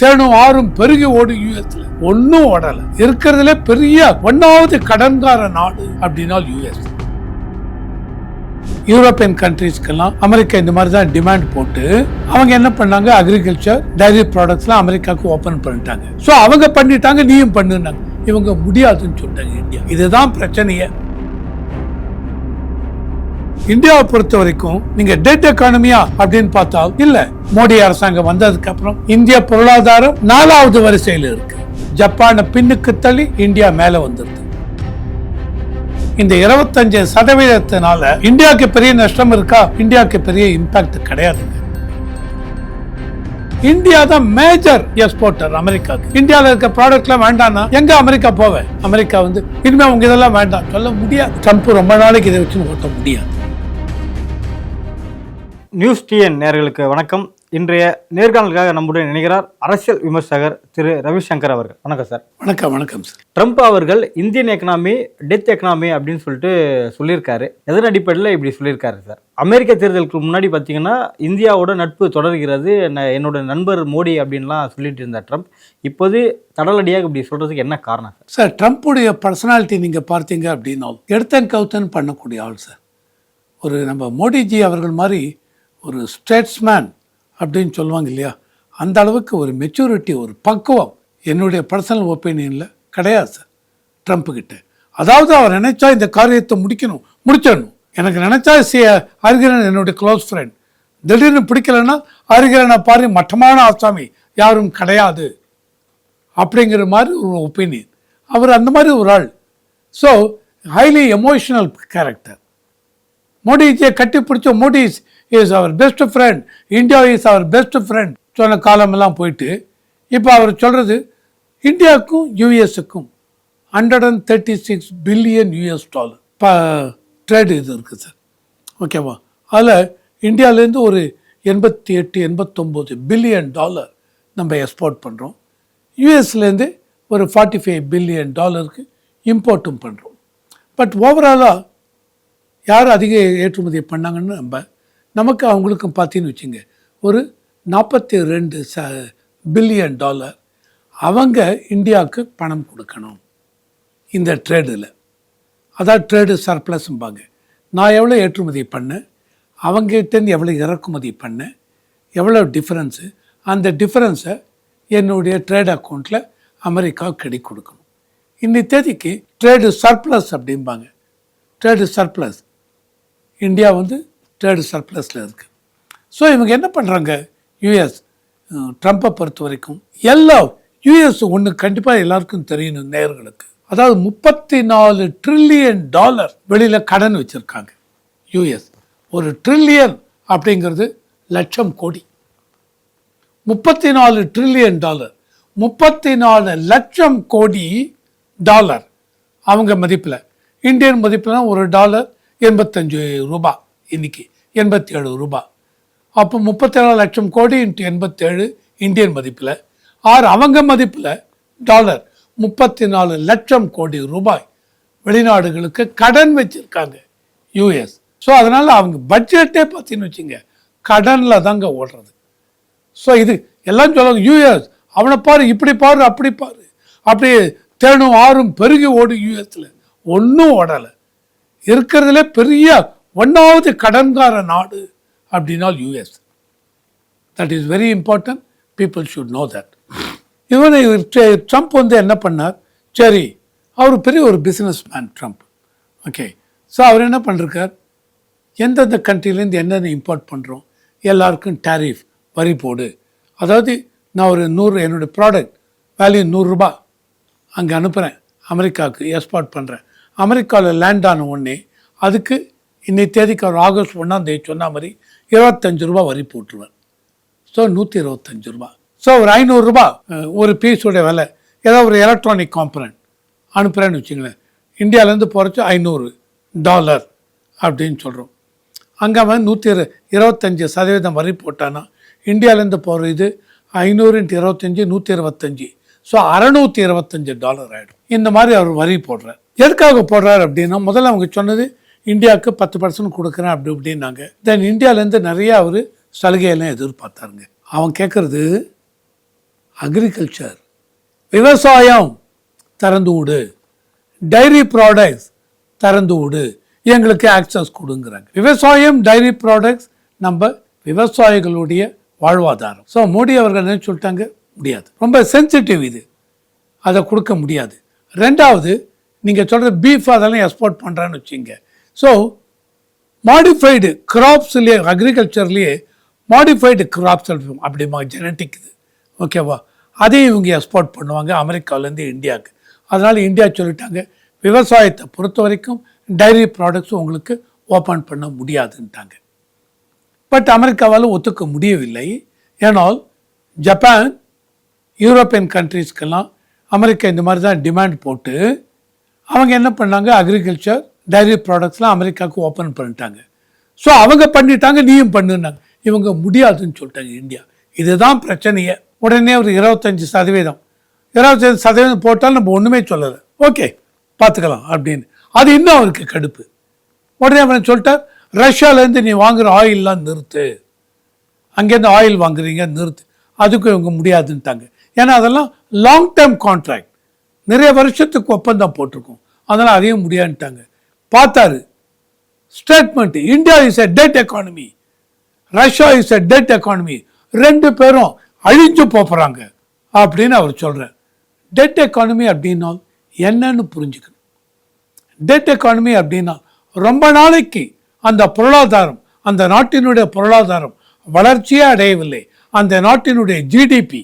தேனும் ஆறும் பெருகி ஓடும் யூஎஸ்ல. ஒன்னும் ஓடல. இருக்கிறதுல பெரிய ஒன்னாவது கடன்கார நாடு அப்படின்னா யூஎஸ். யூரோப்பியன் கண்ட்ரீஸ்க்கெல்லாம் அமெரிக்கா இந்த மாதிரி தான் டிமாண்ட் போட்டு அவங்க என்ன பண்ணாங்க? அக்ரிகல்ச்சர் டைரி ப்ராடக்ட்ஸ்லாம் அமெரிக்காவுக்கு ஓப்பன் பண்ணிட்டாங்க. ஸோ அவங்க பண்ணிட்டாங்க நீயும் பண்ணுனாங்க இவங்க முடியாதுன்னு சொல்லிட்டாங்க இந்தியா. இதுதான் பிரச்சனையே. இந்தியாவை பொறுத்த வரைக்கும் நீங்க டெட் எக்கானமியா அப்படின்னு பார்த்தா இல்ல மோடி அரசாங்கம் வந்ததுக்கு அப்புறம் இந்திய பொருளாதாரம் நாலாவது வரிசையில் இருக்கு. ஜப்பானை பின்னுக்கு தள்ளி இந்தியா மேல வந்துருது. இந்த இருபத்தஞ்சு சதவீதத்தினால இந்தியாவுக்கு பெரிய நஷ்டம் இருக்கா? இந்தியாவுக்கு பெரிய இம்பாக்ட் கிடையாதுங்க. இந்தியா தான் மேஜர் எக்ஸ்போர்ட்டர் அமெரிக்கா இந்தியாவில் இருக்க ப்ராடக்ட்லாம் வேண்டாம்னா எங்க அமெரிக்கா போவேன் அமெரிக்கா வந்து இனிமே உங்க இதெல்லாம் வேண்டாம் சொல்ல முடியாது. ட்ரம்ப் ரொம்ப நாளைக்கு இதை வச்சு ஓட்ட முடியாது. நியூஸ் டிஎன் நேயர்களுக்கு வணக்கம். இன்றைய நேர்காணலுக்காக நம்முடன் இணைகிறார் அரசியல் விமர்சகர் திரு ரவிசங்கர் அவர்கள். வணக்கம் சார். வணக்கம் வணக்கம் சார். ட்ரம்ப் அவர்கள் இந்தியன் எக்கனாமி டெத் எக்கனாமி அப்படின்னு சொல்லிட்டு சொல்லியிருக்காரு. எதன் அடிப்படையில் இப்படி சொல்லியிருக்காரு சார்? அமெரிக்க தேர்தலுக்கு முன்னாடி பார்த்தீங்கன்னா இந்தியாவோட நட்பு தொடர்கிறது என்னோட நண்பர் மோடி அப்படின்லாம் சொல்லிட்டு இருந்தார் ட்ரம்ப். இப்போது தடலடியாக இப்படி சொல்றதுக்கு என்ன காரணம் சார்? சார் ட்ரம்ப்புடைய பர்சனாலிட்டி நீங்க பார்த்தீங்க அப்படின்னா எடுத்தன் கவுத்தன் பண்ணக்கூடிய ஆள் சார். ஒரு நம்ம மோடிஜி அவர்கள் மாதிரி ஒரு ஸ்டேட்ஸ்மேன் அப்படின்னு சொல்லுவாங்க இல்லையா? அந்த அளவுக்கு ஒரு மெச்சூரிட்டி ஒரு பக்குவம் என்னுடைய பர்சனல் ஒப்பீனியனில் கிடையாது சார் ட்ரம்ப் கிட்ட. அதாவது அவர் நினைச்சா இந்த காரியத்தை முடிக்கணும் முடிச்சிடணும். எனக்கு நினைச்சா சி அருகிரன் என்னுடைய க்ளோஸ் ஃப்ரெண்ட் திடீர்னு பிடிக்கலன்னா அருகிரனை பாரு மட்டமான ஆசாமி. யாரும் கிடையாது. அப்படிங்கிற மாதிரி ஒரு ஒப்பீனியன் அவர் அந்த மாதிரி ஒரு ஆள். ஸோ ஹைலி எமோஷனல் கேரக்டர் மோடிஜியை கட்டி பிடிச்ச Modi is our best friend India is our best friend சொன்ன காலமெல்லாம் போயிட்டு இப்போ அவர் சொல்கிறது இந்தியாவுக்கும் யூஎஸுக்கும் hundred and thirty six billion US dollar ப ட்ரேட் இது இருக்குது சார் ஓகேவா அதில் இந்தியாவிலேருந்து ஒரு எண்பத்தி எட்டு எண்பத்தொம்போது பில்லியன் டாலர் நம்ம எக்ஸ்போர்ட் பண்ணுறோம் யூஎஸ்லேருந்து ஒரு ஃபார்ட்டி ஃபைவ் பில்லியன் டாலருக்கு இம்போர்ட்டும் பண்ணுறோம் பட் ஓவராலாக யார் அதிக ஏற்றுமதி பண்ணாங்கன்னு நம்ம நமக்கு அவங்களுக்கும் பார்த்தீங்கன்னு வச்சுங்க ஒரு நாற்பத்தி ரெண்டு ச பில்லியன் டாலர். அவங்க இந்தியாவுக்கு பணம் கொடுக்கணும் இந்த ட்ரேடில். அதான் ட்ரேடு சர்ப்ளஸ்ம்பாங்க. நான் எவ்வளோ ஏற்றுமதி பண்ணேன் அவங்ககிட்டேருந்து எவ்வளோ இறக்குமதி பண்ணேன் எவ்வளோ டிஃப்ரென்ஸு அந்த டிஃப்ரென்ஸை என்னுடைய ட்ரேட் அக்கௌண்ட்டில் அமெரிக்கா கடி கொடுக்கணும். இன்னி தேதிக்கு ட்ரேடு சர்ப்ளஸ் அப்படிம்பாங்க. ட்ரேடு சர்ப்ளஸ் இந்தியா வந்து ட்ரேடு சர்ப்ளஸில் இருக்குது ஸோ இவங்க என்ன பண்ணுறாங்க யூஎஸ் ட்ரம்ப்பை பொறுத்த வரைக்கும் எல்லா யூஎஸ் ஒன்று கண்டிப்பாக எல்லாருக்கும் தெரியணும் நேயர்களுக்கு. அதாவது முப்பத்தி நாலு ட்ரில்லியன் டாலர் வெளியில் கடன் வச்சுருக்காங்க யூஎஸ் ஒரு ட்ரில்லியன் அப்படிங்கிறது லட்சம் கோடி. முப்பத்தி நாலு ட்ரில்லியன் டாலர் முப்பத்தி நாலு லட்சம் கோடி டாலர் அவங்க மதிப்பில். இந்தியன் மதிப்பில் ஒரு டாலர் எண்பத்தஞ்சு ரூபாய். இன்னைக்கு எண்பத்தி ஏழு ரூபாய் அப்போ முப்பத்தேழு லட்சம் கோடி இன்ட்டு எண்பத்தேழு இந்தியன் மதிப்பில் ஆறு அவங்க மதிப்பில் டாலர் முப்பத்தி நாலு லட்சம் கோடி ரூபாய் வெளிநாடுகளுக்கு கடன் வச்சிருக்காங்க யூஎஸ். ஸோ அதனால் அவங்க பட்ஜெட்டே பார்த்தீங்கன்னு வச்சுங்க கடனில் தாங்க ஓடுறது. ஸோ இது எல்லாம் சொல்லுவாங்க யூஎஸ் அவனை பாரு இப்படி பாரு அப்படி பாரு. அப்படி தேனும் ஆறும் பெருகி ஓடும் யூஎஸில். ஒன்றும் ஓடலை. இருக்கிறதுல பெரிய ஒன்றாவது கடன்கார நாடு அப்படின்னா US that is very important people should know that இவனை ட்ரம்ப் வந்து என்ன பண்ணார்? சரி அவர் பெரிய ஒரு businessman Trump okay so அவர் என்ன பண்ணிருக்கார்? எந்தெந்த கண்ட்ரிலேருந்து என்னென்ன இம்போர்ட் பண்ணுறோம் எல்லாருக்கும் டேரிஃப் வரி போடு. அதாவது நான் ஒரு நூறு என்னோடய ப்ராடக்ட் வேல்யூ நூறுரூபா அங்கே அனுப்புகிறேன் அமெரிக்காவுக்கு எக்ஸ்போர்ட் பண்ணுறேன் அமெரிக்காவில் லேண்ட் ஆன உடனே அதுக்கு இன்னைக்கு தேதிக்கு அவர் ஆகஸ்ட் ஒன்றாம் தேதி சொன்ன மாதிரி இருபத்தஞ்சு ரூபா வரி போட்டுருவேன். ஸோ நூற்றி இருபத்தஞ்சு ரூபா. ஸோ ஒரு ஐநூறுரூபா ஒரு பீஸோட விலை. ஏதோ ஒரு எலக்ட்ரானிக் காம்பனன்ட் அனுப்புகிறேன்னு வச்சுங்களேன். இந்தியாவிலேருந்து போகிறச்சு ஐநூறு டாலர் அப்படின்னு சொல்கிறோம் அங்கே அவன் நூற்றி இரு இருபத்தஞ்சி சதவீதம் வரி போட்டான்னா இந்தியாவிலேருந்து போகிற இது ஐநூறு இன்ட்டு இருபத்தஞ்சி நூற்றி இருபத்தஞ்சி. ஸோ அறநூற்றி இருபத்தஞ்சு டாலர் ஆகிடும் இந்த மாதிரி அவர் வரி போடுறார். எதுக்காக போடுறார் அப்படின்னா முதல்ல அவங்க சொன்னது இந்தியாவுக்கு பத்து பர்சன்ட் கொடுக்குறேன் அப்படி இப்படின்னாங்க. தென் இந்தியாவிலேருந்து நிறையா அவர் சலுகையெல்லாம் எதிர்பார்த்தாருங்க. அவன் கேட்குறது அக்ரிகல்ச்சர் விவசாயம் திறந்து விடு. டைரி ப்ராடக்ட்ஸ் திறந்து விடு. எங்களுக்கு ஆக்சஸ் கொடுங்கிறாங்க. விவசாயம் டைரி ப்ராடக்ட்ஸ் நம்ம விவசாயிகளுடைய வாழ்வாதாரம். ஸோ மோடி அவர்கள் என்ன சொல்லிட்டாங்க? முடியாது. ரொம்ப சென்சிட்டிவ் இது. அதை கொடுக்க முடியாது. ரெண்டாவது நீங்கள் சொல்கிற பீஃப் அதெல்லாம் எக்ஸ்போர்ட் பண்ணுறான்னு வச்சுங்க ஸோ மாடிஃபைடு கிராப்ஸ்லேயே அக்ரிகல்ச்சர்லேயே மாடிஃபைடு கிராப்ஸ் அப்படிமா ஜெனட்டிக் இது. ஓகேவா அதையும் இவங்க எக்ஸ்போர்ட் பண்ணுவாங்க. அமெரிக்காவிலேருந்து இந்தியாவுக்கு. அதனால் இந்தியா சொல்லிட்டாங்க விவசாயத்தை பொறுத்த வரைக்கும் டைரி ப்ராடக்ட்ஸும் உங்களுக்கு ஓப்பன் பண்ண முடியாதுன்ட்டாங்க. பட் அமெரிக்காவால் ஒத்துக்க முடியவில்லை. ஏனால் ஜப்பான் யூரோப்பியன் கண்ட்ரீஸ்க்கெல்லாம் அமெரிக்கா இந்த மாதிரி தான் டிமாண்ட் போட்டு அவங்க என்ன பண்ணாங்க? அக்ரிகல்ச்சர் டைரி ப்ராடக்ட்ஸ்லாம் அமெரிக்காவுக்கு ஓப்பன் பண்ணிட்டாங்க. ஸோ அவங்க பண்ணிட்டாங்க நீயும் பண்ணுனாங்க இவங்க முடியாதுன்னு சொல்லிட்டாங்க இந்தியா. இதுதான் பிரச்சனையே. உடனே ஒரு இருபத்தஞ்சி சதவீதம். இருபத்தஞ்சி சதவீதம் போட்டால் நம்ம ஒன்றுமே சொல்லலை. ஓகே பார்த்துக்கலாம் அப்படின்னு. அது இன்னும் அவருக்கு கடுப்பு. உடனே அவன் சொல்லிட்டார் ரஷ்யாவிலேருந்து நீ வாங்குகிற ஆயில்லாம் நிறுத்து. அங்கேருந்து ஆயில் வாங்குறீங்க நிறுத்து. அதுக்கும் இவங்க முடியாதுன்ட்டாங்க ஏன்னா அதெல்லாம் லாங் டேர்ம் கான்ட்ராக்ட் நிறைய வருஷத்துக்கு ஒப்பந்தம் போட்டிருக்கோம். அதனால் அதையும் முடியாதுன்ட்டாங்க பார்த்தாரு. Statement India is a dead economy Russia is a dead economy ரெண்டு பேரும் அழிஞ்சு போகிறாங்க அப்படின்னு அவர் சொல்கிறார் டெட் எக்கானமி அப்படின்னா என்னன்னு புரிஞ்சுக்கணும். டெட் எக்கானமி அப்படின்னா ரொம்ப நாளைக்கு அந்த பொருளாதாரம் அந்த நாட்டினுடைய பொருளாதாரம் வளர்ச்சியே அடையவில்லை. அந்த நாட்டினுடைய ஜிடிபி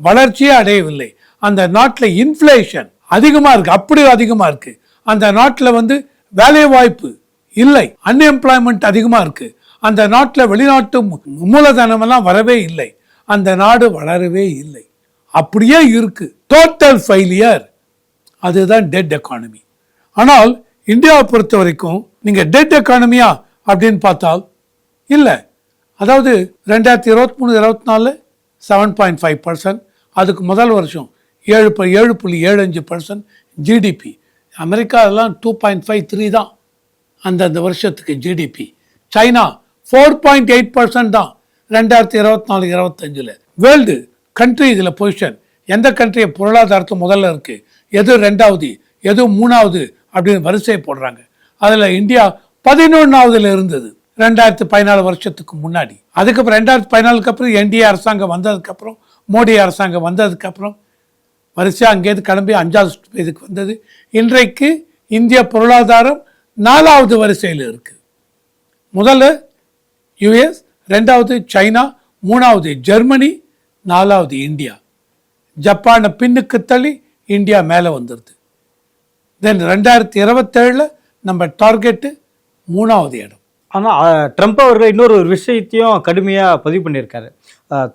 வளர்ச்சியே அடையவில்லை. அந்த நாட்டில் இன்ஃப்ளேஷன் அதிகமாக இருக்குது அப்படி அதிகமாக இருக்குது அந்த நாட்டில் வந்து வேலை வாய்ப்பு இல்லை. அன்எம்ப்ளாய்மெண்ட் அதிகமாக இருக்கு. அந்த நாட்டில் வெளிநாட்டு மு- மூலதனமெல்லாம் வரவே இல்லை. அந்த நாடு வளரவே இல்லை. அப்படியே இருக்கு. டோட்டல் ஃபெயிலியர் அதுதான் டெட் எக்கானமி ஆனால் இந்தியாவை பொறுத்த வரைக்கும் நீங்கள் டெட் எக்கானமியா அப்படின்னு பார்த்தால் இல்லை. அதாவது ரெண்டாயிரத்தி இருபத்தி மூணு இருபத்தி நாலு செவன் பாயிண்ட் ஃபைவ் பர்சன்ட் அதுக்கு முதல் வருஷம் ஏழு ப- ஏழு புள்ளி ஏழு அஞ்சு பர்சன்ட் ஜிடிபி அமெரிக்காவெல்லாம் டூ பாயிண்ட் ஃபைவ் த்ரீ தான் அந்தந்த வருஷத்துக்கு GDP China four point eight percent தான் ரெண்டாயிரத்தி இருபத்தி நாலு இருபத்தஞ்சில் வேர்ல்டு கண்ட்ரி இதில் பொசிஷன் எந்த கண்ட்ரி பொருளாதாரத்து முதல்ல இருக்குது எது ரெண்டாவது எது மூணாவது அப்படின்னு வரிசை போடுறாங்க. அதில் இந்தியா பதினொன்றாவதுல இருந்தது ரெண்டாயிரத்தி பதினாலு வருஷத்துக்கு முன்னாடி. அதுக்கப்புறம் ரெண்டாயிரத்தி பதினாலுக்கு அப்புறம் என்டிஏ அரசாங்கம் வந்ததுக்கப்புறம் மோடி அரசாங்கம் வந்ததுக்கப்புறம் வரிசையாக அங்கேருந்து கிளம்பி அஞ்சாவது இதுக்கு வந்தது. இன்றைக்கு இந்திய பொருளாதாரம் நாலாவது வரிசையில் இருக்குது முதல்ல யுஎஸ் ரெண்டாவது சைனா மூணாவது ஜெர்மனி நாலாவது இந்தியா. ஜப்பானை பின்னுக்கு தள்ளி இந்தியா மேலே வந்துடுது தென் ரெண்டாயிரத்தி இருபத்தேழில் நம்ம டார்கெட்டு மூணாவது இடம். ஆனால் ட்ரம்ப் அவர்கள் இன்னொரு ஒரு விஷயத்தையும் கடுமையாக பதிவு பண்ணியிருக்காரு.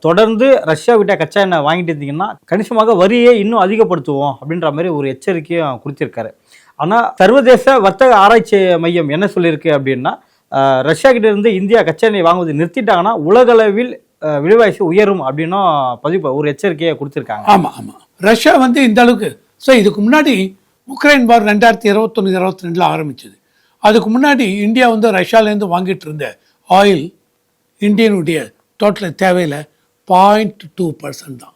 தொடர்ந்து ரஷ்யா கச்சா எண்ணெய் வாங்கிட்டு இருந்தீங்கன்னா கணிசமாக வரியை இன்னும் அதிகப்படுத்துவோம் அப்படின்ற மாதிரி ஒரு எச்சரிக்கையும் கொடுத்திருக்காரு. ஆனால் சர்வதேச வர்த்தக ஆராய்ச்சி மையம் என்ன சொல்லியிருக்கு அப்படின்னா ரஷ்யா கிட்ட இருந்து இந்தியா கச்சா எண்ணெய் வாங்குவதை நிறுத்திட்டாங்கன்னா உலகளவில் விலைவாசி உயரும் அப்படின்னும் பதிவு ஒரு எச்சரிக்கையை கொடுத்துருக்காங்க. ஆமாம் ஆமாம் ரஷ்யா வந்து இந்த அளவுக்கு ஸோ இதுக்கு முன்னாடி உக்ரைன் வார் ரெண்டாயிரத்தி இருபத்தொன்று இருபத்தி ரெண்டில் ஆரம்பிச்சது. அதுக்கு முன்னாடி இந்தியா வந்து ரஷ்யாவிலேருந்து வாங்கிட்டு இருந்த ஆயில் இந்தியனுடைய டோட்டல் தேவையில் பாயிண்ட் டூ பர்சன்ட் தான்.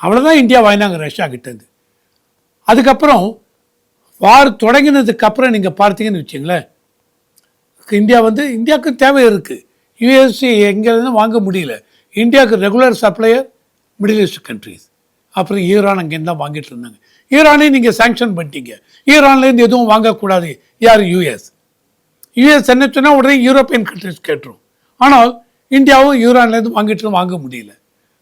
அவ்வளோதான் இந்தியா வாங்கினாங்க ரஷ்யா கிட்டேருந்து. அதுக்கப்புறம் வார் தொடங்கினதுக்கு அப்புறம் நீங்கள் பார்த்தீங்கன்னு வச்சிங்களேன் இந்தியா வந்து இந்தியாவுக்கு தேவை இருக்குது யூஎஸ்சி எங்கேருந்து வாங்க முடியல. இந்தியாவுக்கு regular supplier Middle East countries அப்புறம் ஈரான் அங்கேருந்து தான் வாங்கிட்டு இருந்தாங்க. ஈரானையும் நீங்கள் சேங்ஷன் பண்ணிட்டீங்க. ஈரான்லேருந்து எதுவும் வாங்கக்கூடாது. யார்? யூஎஸ் யூஎஸ் என்ன சொன்னால் உடனே யூரோப்பியன் கண்ட்ரிஸ் கேட்டுரும். ஆனால் இந்தியாவும் யூரான்லேருந்து வாங்கிட்டு வாங்க முடியல.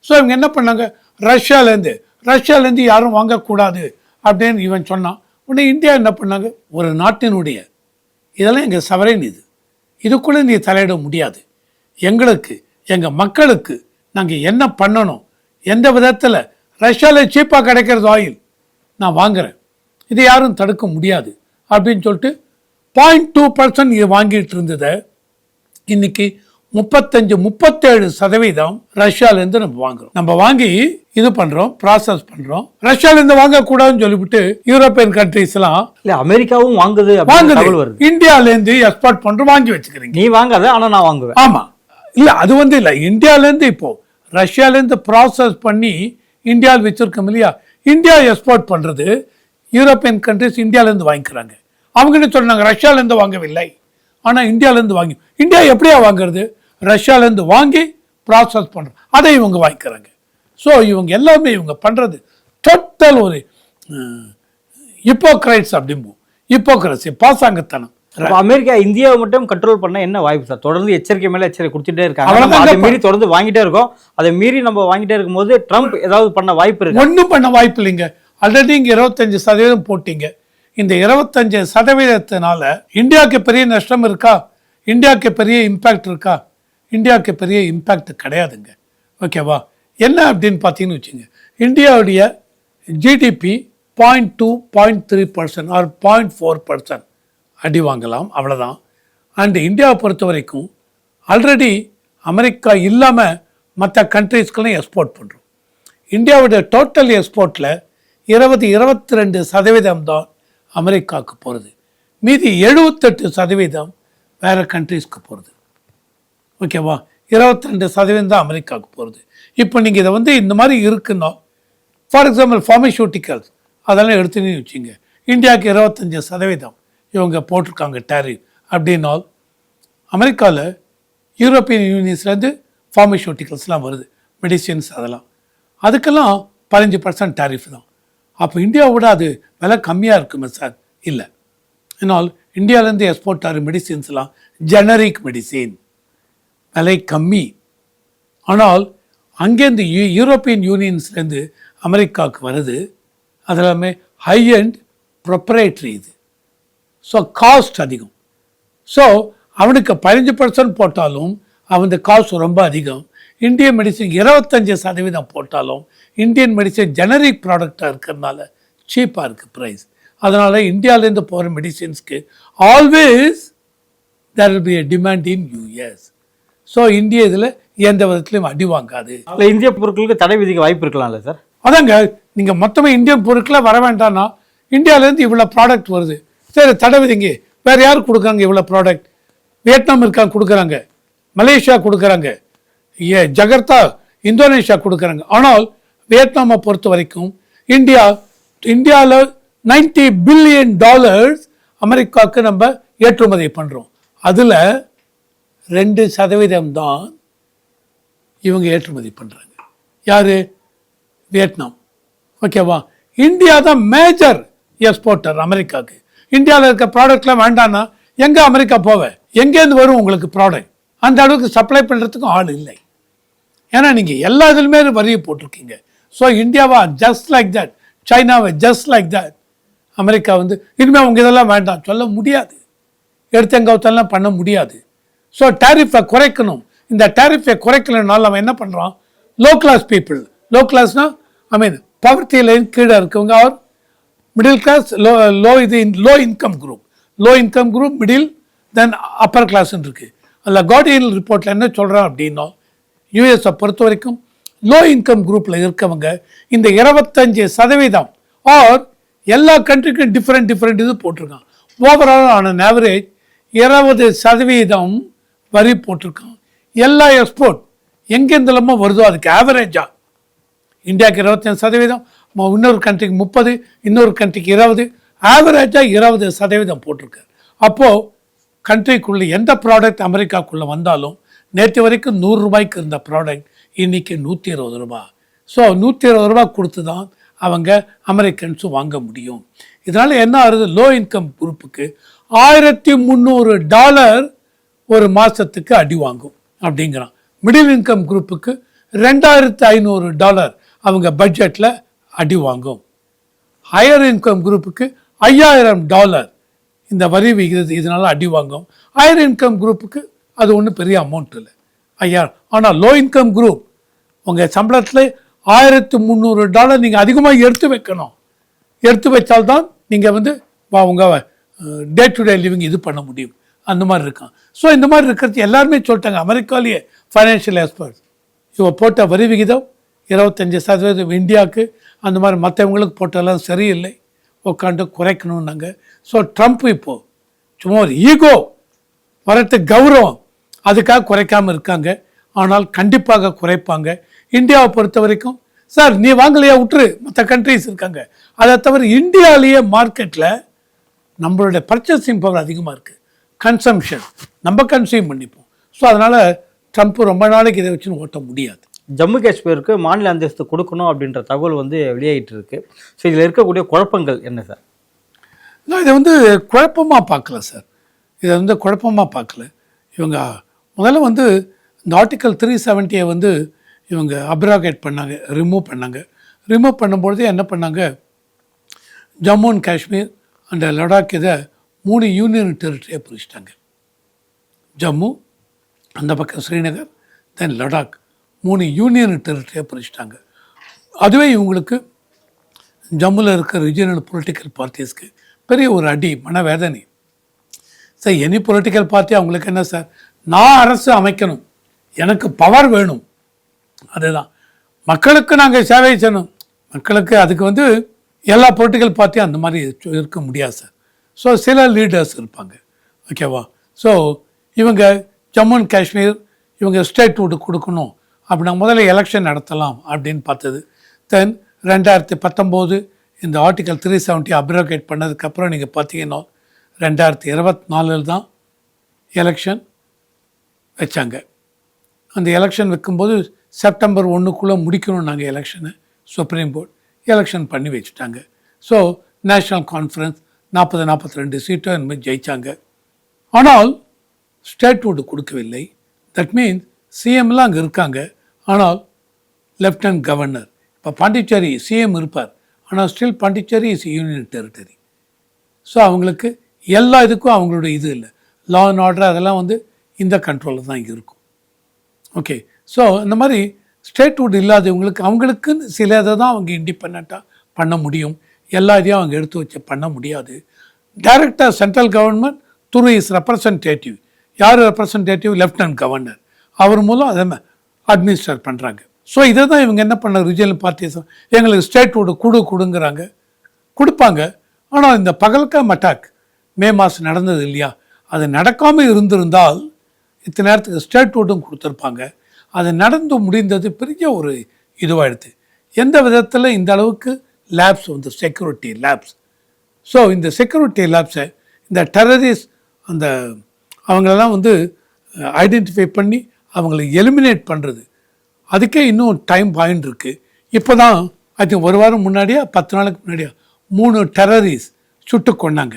ஸோ இவங்க என்ன பண்ணாங்க? ரஷ்யாலேருந்து ரஷ்யாலேருந்து யாரும் வாங்கக்கூடாது அப்படின்னு இவன் சொன்னான். உடனே இந்தியா என்ன பண்ணாங்க? ஒரு நாட்டினுடைய இதெல்லாம் எங்கள் சவரேன் இது. இதுக்குள்ளே நீ தலையிட முடியாது. எங்களுக்கு எங்கள் மக்களுக்கு நாங்கள் என்ன பண்ணணும்? எந்த விதத்தில்? ரஷ்யாவில் சீப்பாக கிடைக்கிறது ஆயில் நான் வாங்குறேன். இதை யாரும் தடுக்க முடியாது. அப்படின்னு சொல்லிட்டு பாயிண்ட் டூ பர்சன்ட் இது வாங்கிட்டு இருந்ததை இன்னைக்கு முப்பத்தஞ்சு முப்பத்தேழு சதவீதம் ரஷ்யாலேருந்து நம்ம வாங்குறோம். நம்ம வாங்கி இது பண்றோம் ப்ராசஸ் பண்றோம். ரஷ்யாலேருந்து வாங்கக்கூடாதுன்னு சொல்லிவிட்டு யூரோப்பியன் கண்ட்ரீஸ் எல்லாம் இல்லை அமெரிக்காவும் வாங்குது வாங்குது. இந்தியாலேருந்து எக்ஸ்போர்ட் பண்றோம் வாங்கி வச்சுக்கிறீங்க. நீ வாங்காத ஆனால் நான் வாங்குவேன். ஆமா. இல்ல அது வந்து இல்ல. இந்தியாலேருந்து இப்போ ரஷ்யாலேருந்து ப்ராசஸ் பண்ணி இந்தியாவில் வச்சிருக்கோம் இல்லையா? இந்தியா எக்ஸ்போர்ட் பண்ணுறது யூரோப்பியன் கண்ட்ரிஸ் இந்தியாவிலேருந்து வாங்கிக்கிறாங்க. அவங்க என்ன சொன்னாங்க ரஷ்யாவிலேருந்து வாங்கவில்லை. ஆனால் இந்தியாவிலேருந்து வாங்கி இந்தியா எப்படியா வாங்குறது? ரஷ்யாவிலேருந்து வாங்கி ப்ராசஸ் பண்ணுறோம் அதை இவங்க வாங்கிக்கிறாங்க. ஸோ இவங்க எல்லாமே இவங்க பண்ணுறது டோட்டல் ஒரு இப்போக்ரைட்ஸ் அப்படிம்போம் இப்போக்ரஸி பாசாங்கத்தனம். அமெரிக்கா இந்தியாவை மட்டும் கண்ட்ரோல் பண்ண என்ன வாய்ப்பு சார்? தொடர்ந்து எச்சரிக்கை மேல எச்சரிக்கை கொடுத்துட்டே இருக்காங்க. அதை. மீறி தொடர்ந்து வாங்கிட்டே இருக்கோம். அதை மீறி நம்ம வாங்கிட்டே இருக்கும்போது ட்ரம்ப் ஏதாவது பண்ண வாய்ப்பு இருக்கு? ஒன்றும் பண்ண வாய்ப்பு இல்லைங்க. ஆல்ரெடி இங்கே இருபத்தஞ்சு சதவீதம் போட்டீங்க. இந்த இருபத்தஞ்சு சதவீதத்தினால இந்தியாவுக்கு பெரிய நஷ்டம் இருக்கா? இந்தியாவுக்கு பெரிய இம்பேக்ட் இருக்கா? இந்தியாவுக்கு பெரிய இம்பேக்ட் கிடையாதுங்க. ஓகேவா என்ன அப்படின்னு பார்த்தீங்கன்னு வச்சுங்க இந்தியாவுடைய GDP point two point three percent or point four percent அடி வாங்கலாம் அவ்வளோதான் அண்ட் இந்தியாவை பொறுத்த வரைக்கும் ஆல்ரெடி அமெரிக்கா இல்லாமல் மற்ற கண்ட்ரீஸ்க்கெல்லாம் எக்ஸ்போர்ட் பண்ணுறோம் இந்தியாவுடைய டோட்டல் எக்ஸ்போர்ட்டில் இருபது இருபத்தி ரெண்டு சதவீதம் தான் அமெரிக்காவுக்கு போகிறது மீதி எழுபத்தெட்டு சதவீதம் வேறு கண்ட்ரீஸ்க்கு போகிறது ஓகேவா இருபத்தி ரெண்டு சதவீதம் தான் அமெரிக்காவுக்கு போகிறது இப்போ நீங்கள் இதை வந்து இந்த மாதிரி இருக்குன்னா ஃபார் எக்ஸாம்பிள் ஃபார்மசூட்டிக்கல்ஸ் அதெல்லாம் எடுத்துன்னு வச்சுங்க இந்தியாவுக்கு இருபத்தஞ்சி சதவீதம் இவங்க போட்டிருக்காங்க டேரிஃப் அப்படின்னால் அமெரிக்காவில் யூரோப்பியன் யூனியன்ஸ்லேருந்து ஃபார்மசூட்டிக்கல்ஸ்லாம் வருது. மெடிசின்ஸ் அதெல்லாம். அதுக்கெல்லாம் பதினஞ்சு பர்சன்ட் டேரிஃப் தான். அப்போ இந்தியாவோட அது விலை கம்மியாக இருக்குமே சார்? இல்லை. என்னால் இந்தியாவிலேருந்து எக்ஸ்போர்ட் ஆகிற மெடிசின்ஸ்லாம் ஜெனரிக் மெடிசின் விலை கம்மி. ஆனால் அங்கேருந்து யூ யூரோப்பியன் யூனியன்ஸ்லேருந்து அமெரிக்காவுக்கு வருது. அது எல்லாமே ஹை அண்ட் ப்ரொப்ரேட்ரி இது. ஸோ காஸ்ட் அதிகம். ஸோ அவனுக்கு பதினஞ்சு பர்சன்ட் போட்டாலும் அவன் காஸ்ட் ரொம்ப அதிகம். இந்தியன் மெடிசன் இருபத்தஞ்சி சதவீதம் போட்டாலும் இந்தியன் மெடிசன் ஜெனரிக் ப்ராடக்டாக இருக்கிறதுனால சீப்பாக இருக்குது ப்ரைஸ் அதனால் இந்தியாவிலேருந்து போகிற மெடிசின்ஸ்க்கு always there will be a demand in US so இந்திய இதில் எந்த விதத்துலையும் அடி வாங்காது. இல்ல இந்திய பொருட்களுக்கு தடை விதிக்க வாய்ப்பு இருக்கலாம்ல சார் அதாங்க நீங்கள் மொத்தமாக இந்தியன் பொருட்களை வர வேண்டாம்னா இந்தியாவிலேருந்து இவ்வளோ ப்ராடக்ட் வருது. சரி தடை விதிங்க. வேறு யார் கொடுக்குறாங்க இவ்வளோ ப்ராடக்ட் வியட்நாம் இருக்காங்க கொடுக்குறாங்க. மலேசியா கொடுக்குறாங்க. ஜகர்த்தா இந்தோனேஷியா கொடுக்குறாங்க. ஆனால் வியட்நாமை பொறுத்த வரைக்கும் இந்தியா இந்தியாவில் 90 பில்லியன் டாலர்ஸ் அமெரிக்காவுக்கு நம்ம ஏற்றுமதி பண்ணுறோம் அதில் ரெண்டு சதவீதம் தான் இவங்க ஏற்றுமதி பண்ணுறாங்க யார்? வியட்நாம். ஓகேவா இந்தியா தான் மேஜர் எக்ஸ்போர்ட்டர் அமெரிக்காவுக்கு. இந்தியாவில் இருக்க ப்ராடக்ட்லாம் வேண்டான்னா எங்கே அமெரிக்கா போவேன் எங்கேருந்து வரும் உங்களுக்கு ப்ராடக்ட் அந்த அளவுக்கு சப்ளை பண்ணுறதுக்கும் ஆள் இல்லை. ஏன்னா நீங்கள் எல்லா இதுலையுமே வரியை போட்டிருக்கீங்க. ஸோ இந்தியாவா ஜஸ்ட் லைக் தட் சைனாவை ஜஸ்ட் லைக் தட் அமெரிக்கா வந்து இனிமேல் அவங்க இதெல்லாம் வேண்டாம் சொல்ல முடியாது. எடுத்தங்கவுத்தெல்லாம் பண்ண முடியாது. ஸோ டேரிஃபை குறைக்கணும். இந்த டேரிஃபை குறைக்கலனால நம்ம என்ன பண்ணுறான் லோ கிளாஸ் பீப்புள் லோ கிளாஸ்னால் ஐ மீன் பவர்த்தி லைன் கீழே இருக்கவங்க அவர் மிடில் கிளாஸ் லோ லோ இது low income group low income group middle then upper கிளாஸ்ன்னு இருக்குது அதில் கார்டியன் ரிப்போர்ட்டில் என்ன சொல்கிறான் அப்படின்னா யூஎஸை பொறுத்த வரைக்கும் லோ இன்கம் குரூப்பில் இருக்கவங்க இந்த இருபத்தஞ்சு சதவீதம் ஆர் எல்லா கண்ட்ரிக்கும் டிஃப்ரெண்ட் டிஃப்ரெண்ட் இது போட்டிருக்கான் ஓவரால் ஆன ஆவரேஜ் இருபது சதவீதம் வரி போட்டிருக்கான் எல்லா எக்ஸ்போர்ட் எங்கெந்தெல்லாமோ வருதோ அதுக்கு ஆவரேஜாக இந்தியாவுக்கு இருபத்தஞ்சு சதவீதம் இன்னொரு கண்ட்ரிக்கு முப்பது இன்னொரு கண்ட்ரிக்கு இருபது ஆவரேஜாக இருபது சதவீதம் போட்டிருக்காரு அப்போது கண்ட்ரிக்குள்ளே எந்த ப்ராடக்ட் அமெரிக்காக்குள்ளே வந்தாலும் நேற்று வரைக்கும் நூறு ரூபாய்க்கு இருந்த ப்ராடக்ட் இன்றைக்கி நூற்றி இருபது ரூபாய் ஸோ நூற்றி இருபது ரூபா கொடுத்து தான் அவங்க அமெரிக்கன்ஸும் வாங்க முடியும். இதனால் என்ன ஆகுது? லோ இன்கம் குரூப்புக்கு ஆயிரத்தி முந்நூறு டாலர் ஒரு மாதத்துக்கு அடி வாங்கும் அப்படிங்கிறான். மிடில் இன்கம் குரூப்புக்கு ரெண்டாயிரத்து ஐநூறு டாலர் அவங்க பட்ஜெட்டில் அடி வாங்கும். ஹையர் இன்கம் குரூப்புக்கு ஐயாயிரம் டாலர் இந்த வரி விகிதத்து இதனால அடி வாங்கும். ஹையர் இன்கம் குரூப்புக்கு அது ஒன்றும் பெரிய அமௌண்ட் இல்லை. ஐயா ஆனால் லோ இன்கம் குரூப் உங்கள் சம்பளத்தில் ஆயிரத்து முந்நூறு டாலர் நீங்கள் அதிகமாக எடுத்து வைக்கணும். எடுத்து வச்சால்தான் நீங்கள் வந்து வா உங்கள் டே டு டே லிவிங் இது பண்ண முடியும். அந்த மாதிரி இருக்கான். ஸோ இந்த மாதிரி இருக்கிறது எல்லாருமே சொல்லிட்டாங்க. அமெரிக்காலேயே ஃபைனான்ஷியல் எக்ஸ்பர்ட்ஸ் இவன் போட்ட வரி விகிதம் இருபத்தஞ்சி சதவீதம் இந்தியாவுக்கு அந்த மாதிரி மற்றவங்களுக்கு போட்டெல்லாம் சரியில்லை. உட்காந்து குறைக்கணும்னாங்க. ஸோ ட்ரம்ப் இப்போது சும்மா ஒரு ஈகோ வரட்டு கௌரவம். அதுக்காக குறைக்காம இருக்காங்க. ஆனால் கண்டிப்பாக குறைப்பாங்க. இந்தியாவை பொறுத்த வரைக்கும் சார் நீ வாங்கலையா? விட்டுரு மற்ற கண்ட்ரிஸ் இருக்காங்க. அதை தவிர இந்தியாவிலேயே மார்க்கெட்டில் நம்மளுடைய பர்ச்சேசிங் பவர் அதிகமாக இருக்குது கன்சம்ஷன் நம்ம கன்சியூம் பண்ணிப்போம். ஸோ அதனால் ட்ரம்ப் ரொம்ப நாளைக்கு இதை வச்சுன்னு ஓட்ட முடியாது. ஜம்மு காஷ்மீருக்கு மாநில அந்தஸ்து கொடுக்கணும் அப்படின்ற தகவல் வந்து வெளியாகிட்டு இருக்கு. ஸோ இதில் இருக்கக்கூடிய குழப்பங்கள் என்ன சார்? நான் இதை வந்து குழப்பமாக பார்க்கல சார். இதை வந்து குழப்பமாக பார்க்கல. இவங்க முதல்ல வந்து இந்த ஆர்டிக்கல் த்ரீ செவன்ட்டியை வந்து இவங்க அப்ராகேட் பண்ணாங்க ரிமூவ் பண்ணாங்க. ரிமூவ் பண்ணும்பொழுது என்ன பண்ணாங்க? ஜம்மு அண்ட் காஷ்மீர் அண்ட் லடாக் இதை மூணு யூனியன் டெரிட்டரியாக பிரிச்சிட்டாங்க. ஜம்மு அந்த பக்கம் ஸ்ரீநகர் தென் லடாக். மூணு யூனியன் டெரிட்டரியாக பிரிச்சிட்டாங்க. அதுவே இவங்களுக்கு ஜம்முவில் இருக்கிற ரிஜினல் பொலிட்டிக்கல் பார்ட்டிஸ்க்கு பெரிய ஒரு அடி மனவேதனை. சார் எனி பொலிட்டிக்கல் பார்ட்டி அவங்களுக்கு என்ன சார் நான் அரசு அமைக்கணும். எனக்கு பவர் வேணும். அதுதான். மக்களுக்கு நாங்கள் சேவை செய்யணும். மக்களுக்கு அதுக்கு வந்து எல்லா பொலிட்டிக்கல் பார்ட்டியும் அந்த மாதிரி இருக்க முடியாது சார் ஸோ சில லீடர்ஸ் இருப்பாங்க. ஓகேவா ஸோ இவங்க ஜம்மு அண்ட் காஷ்மீர் இவங்க ஸ்டேட்வுட் கொடுக்கணும். அப்படின்னா முதல்ல எலெக்ஷன் நடத்தலாம் அப்படின்னு பார்த்தது. தென் ரெண்டாயிரத்தி பத்தொம்போது இந்த ஆர்டிகல் த்ரீ செவன்ட்டி அப்ரோகேட் பண்ணதுக்கப்புறம் நீங்கள் பார்த்தீங்கன்னா ரெண்டாயிரத்தி இருபத்தி நாலில் தான் எலெக்ஷன் வச்சாங்க. அந்த எலெக்ஷன் வைக்கும்போது செப்டம்பர் ஒன்றுக்குள்ளே முடிக்கணும் நாங்கள் எலெக்ஷனை சுப்ரீம் கோர்ட் எலெக்ஷன் பண்ணி வச்சுட்டாங்க. ஸோ நேஷ்னல் கான்ஃபரன்ஸ் நாற்பது நாற்பத்தி ரெண்டு சீட்டும் இனிமேல் ஜெயிச்சாங்க. ஆனால் ஸ்டேட்வுட் கொடுக்கவில்லை. தட் மீன்ஸ் சிஎம்லாம் அங்கே இருக்காங்க. ஆனால் லெஃப்டினன்ட் கவர்னர் இப்போ பாண்டிச்சேரி சிஎம் இருப்பார். ஆனால் still Pondicherry is union territory so அவங்களுக்கு எல்லா இதுக்கும் அவங்களோட இது இல்லை. லா அண்ட் ஆர்டர் அதெல்லாம் வந்து இந்த கண்ட்ரோலில் தான் இங்கே இருக்கும். ஓகே ஸோ இந்த மாதிரி ஸ்டேட்வுட் இல்லாதவங்களுக்கு அவங்களுக்குன்னு சில இதை தான் அவங்க இண்டிபெண்ட்டாக பண்ண முடியும். எல்லா இதையும் அவங்க எடுத்து வச்சு பண்ண முடியாது. டைரக்டாக central government through is representative யார் ரெப்ரசன்டேட்டிவ் லெஃப்டினன்ட் கவர்னர் அவர் மூலம் அதை அட்மினிஸ்டர் பண்ணுறாங்க ஸோ இதை தான் இவங்க என்ன பண்ண ரிஜினல் பார்ட்டிஸ் எங்களுக்கு ஸ்டேட்வுட் கொடு கொடுங்குறாங்க. கொடுப்பாங்க. ஆனால் இந்த பகல்காம் அட்டாக் மே மாதம் நடந்தது இல்லையா? அது நடக்காமல் இருந்திருந்தால் இத்தனை நேரத்துக்கு ஸ்டேட் கொடுத்துருப்பாங்க. அது நடந்து முடிந்தது பெரிய ஒரு இதுவாகிடுது எந்த விதத்தில் இந்த அளவுக்கு லேப்ஸ் வந்து செக்யூரிட்டி லேப்ஸ் ஸோ இந்த செக்யூரிட்டி லேப்ஸை இந்த டெரரிஸ்ட் அந்த அவங்களெல்லாம் வந்து ஐடென்டிஃபை பண்ணி அவங்களை எலிமினேட் பண்ணுறது அதுக்கே இன்னும் டைம் பாயிண்ட் இருக்குது இப்போ தான் ஐ திங்க் ஒரு வாரம் முன்னாடியா பத்து நாளுக்கு முன்னாடியா மூணு டெரரிஸ் சுட்டு கொண்டாங்க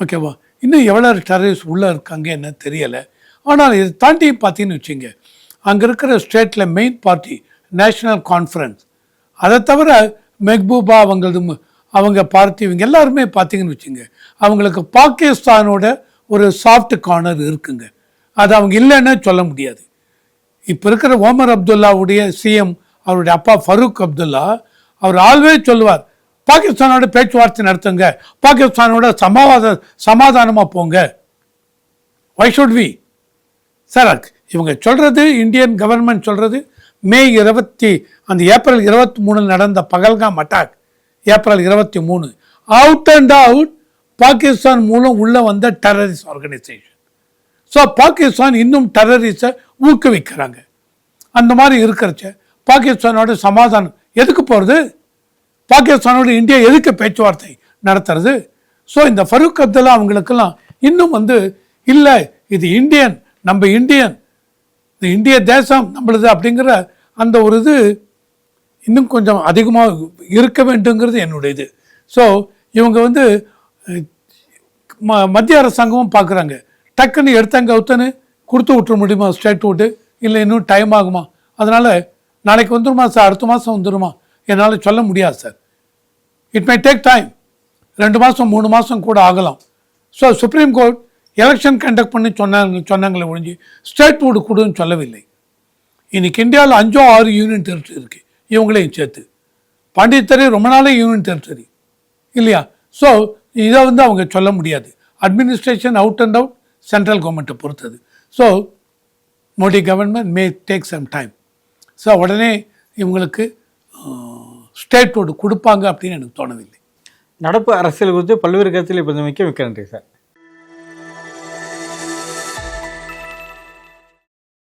ஓகேவா இன்னும் எவ்வளோ டெரரிஸ்ட் உள்ளே இருக்காங்க என்ன தெரியலை. ஆனால் இதை தாண்டி பார்த்தீங்கன்னு வச்சுங்க அங்கே இருக்கிற ஸ்டேட்டில் மெயின் பார்ட்டி நேஷனல் கான்ஃபரன்ஸ் அதை தவிர மெஹ்பூபா அவங்களது அவங்க பார்ட்டி இவங்க எல்லாருமே பார்த்தீங்கன்னு வச்சுங்க அவங்களுக்கு பாகிஸ்தானோட ஒரு சாஃப்ட் கார்னர் இருக்குங்க. அது அவங்க இல்லைன்னு சொல்ல முடியாது. இப்போ இருக்கிற ஓமர் அப்துல்லாவுடைய சிஎம் அவருடைய அப்பா ஃபரூக் அப்துல்லா அவர் ஆல்வேஸ் சொல்லுவார் பாகிஸ்தானோட பேச்சுவார்த்தை நடத்துங்க பாகிஸ்தானோட சமாவாத சமாதானமாக போங்க. வை ஷுட் வி சரக் இவங்க சொல்கிறது இந்தியன் கவர்மெண்ட் சொல்கிறது மே இருபத்தி அந்த ஏப்ரல் இருபத்தி மூணில் நடந்த பகல்காம் அட்டாக் ஏப்ரல் இருபத்தி மூணு. அவுட் அண்ட் அவுட் பாகிஸ்தான் மூலம் உள்ள வந்த டெரரிஸ்ட் ஆர்கனைசேஷன் ஸோ பாகிஸ்தான் இன்னும் டெரரிஸ்டை ஊக்குவிக்கிறாங்க. அந்த மாதிரி இருக்கிறச்ச பாகிஸ்தானோட சமாதானம் எதுக்கு போகிறது பாகிஸ்தானோட இந்தியா எதுக்கு பேச்சுவார்த்தை நடத்துறது? ஸோ இந்த ஃபருக் அப்துல்லா அவங்களுக்கெல்லாம் இன்னும் வந்து இல்லை இது இந்தியன் நம்ம இந்தியன் இந்த இந்திய தேசம் நம்மளுது அப்படிங்கிற அந்த ஒரு இது இன்னும் கொஞ்சம் அதிகமாக இருக்க வேண்டுங்கிறது என்னுடைய இது ஸோ இவங்க வந்து ம மத்திய அரசாங்கமும் பார்க்குறாங்க. டக்குன்னு எடுத்தாங்க அவுத்தன்னு கொடுத்து விட்டுற முடியுமா? ஸ்டேட் விட்டு இல்லை இன்னும் டைம் ஆகுமா? அதனால் நாளைக்கு வந்துடுமா சார்? அடுத்த மாதம் வந்துடுமா என்னால் சொல்ல முடியாது sir. It may take time ரெண்டு மாதம் மூணு மாதம் கூட ஆகலாம். So Supreme Court election conduct பண்ணி சொன்னாங்க சொன்னாங்களே ஒழிஞ்சு ஸ்டேட் வுட் கொடுன்னு சொல்லவில்லை. இன்னைக்கு இந்தியாவில் அஞ்சோ ஆறு யூனியன் டெரிட்டரி இருக்குது இவங்களையும் சேர்த்து. பாண்டிச்சேரி ரொம்ப நாளே யூனியன் டெரிட்டரி இல்லையா? ஸோ இதை வந்து அவங்க சொல்ல முடியாது. Administration out and out central கவர்மெண்ட்டை பொறுத்தது. So Modi government may take some time so உடனே இவங்களுக்கு ஸ்டேட்டோடு கொடுப்பாங்க அப்படின்னு எனக்கு தோணவில்லை. நடப்பு அரசியல் குறித்து பல்வேறு கருத்தில் இப்போ மிக்க மிக்க நன்றி சார்.